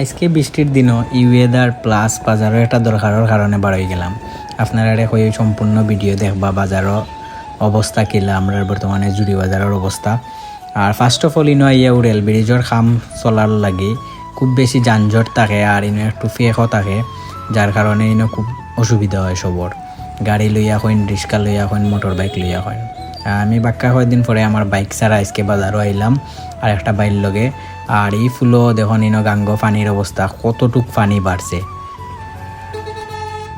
আজকে বৃষ্টির দিনও ই ওয়েদার প্লাস বাজারও একটা দরকারের কারণে বাড়াই গেলাম। আপনারা কই সম্পূর্ণ ভিডিও দেখবা বাজারও অবস্থা কিলা, আমরা বর্তমানে জুড়ি বাজারের অবস্থা। আর ফার্স্ট অফ অল ইনো ইয়াও রেল ব্রিজের খাম চলার লাগি খুব বেশি যানজট থাকে আর ইনো একটু ফেকও থাকে যার কারণে ইনো খুব অসুবিধা হয় সবর। গাড়ি লইয়া হইন, রিক্সা লইয়া হইন মোটর বাইক লইয়া হইন। আমি বাক্কা কয়েকদিন পরে আমার বাইক ছাড়া আজকে বাজারও আইলাম আর একটা বাইর লগে। আর এই ফুলও দেখুন ইনো গাঙ্গ পানির অবস্থা, কতটুক পানি বাড়ছে।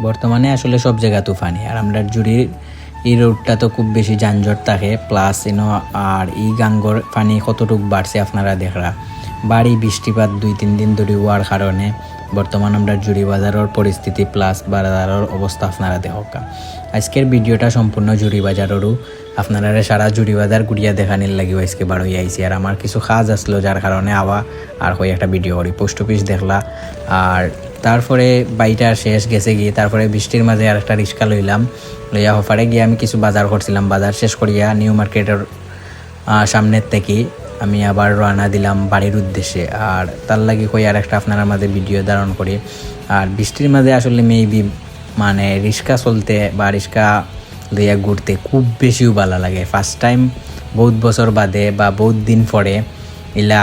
বর্তমানে আসলে সব জায়গা তুফানি আর আমরা জুড়ির এই রোডটা তো খুব বেশি যানজট থাকে প্লাস ইনো আর এই গাঙ্গর পানি কতটুক বাড়ছে আপনারা দেখরা। বাড়ি বৃষ্টিপাত দুই, তিন দিন ধরে হওয়ার কারণে বর্তমান আমরা জুড়ি বাজারের পরিস্থিতি প্লাস বাজারের অবস্থা আপনারা দেখা আজকের ভিডিওটা সম্পূর্ণ জুড়ি বাজারেরও আপনারা সারা জুড়ি বাজার গুড়িয়া দেখানির লাগিও আজকে হয়ে আইছি। আর আমার কিছু কাজ আসলো যার কারণে আওয়া আর হয়ে একটা ভিডিও করি পোস্ট অফিস দেখলা। আর তারপরে বাড়িটা শেষ গেছে গিয়ে তারপরে বৃষ্টির মাঝে আর একটা রিক্সা লইলাম। লইয়া হফারে গিয়ে আমি কিছু বাজার করছিলাম। বাজার শেষ করিয়া নিউ মার্কেটের সামনের থেকে আমি আবার রওনা দিলাম বাড়ির উদ্দেশ্যে। আর তার লাগে কই আর একটা আপনার মাঝে ভিডিও ধারণ করি। আর বৃষ্টির মাঝে আসলে মেবি মানে রিক্সা চলতে বা রিক্সা লইয়া ঘুরতে খুব বেশিও ভালো লাগে। ফার্স্ট টাইম বহুত বছর বাদে বা বহুত দিন পরে ইলা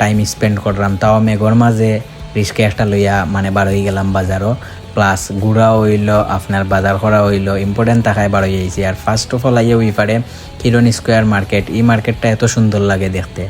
টাইম স্পেন্ড করলাম। তাও মেঘর মাঝে রিস্কে একটা লইয়া মানে বার হয়ে গেলাম বাজারও। প্লাস গুড়া হইল, আপনার বাজার করা হইল ইম্পর্টেন্ট টাকায় বাড়ি যাইছি আর ফার্স্ট অফ অল আইয়ে ওই পারে কিরণ স্কোয়ার মার্কেট এই মার্কেটটা এত সুন্দর লাগে দেখতে।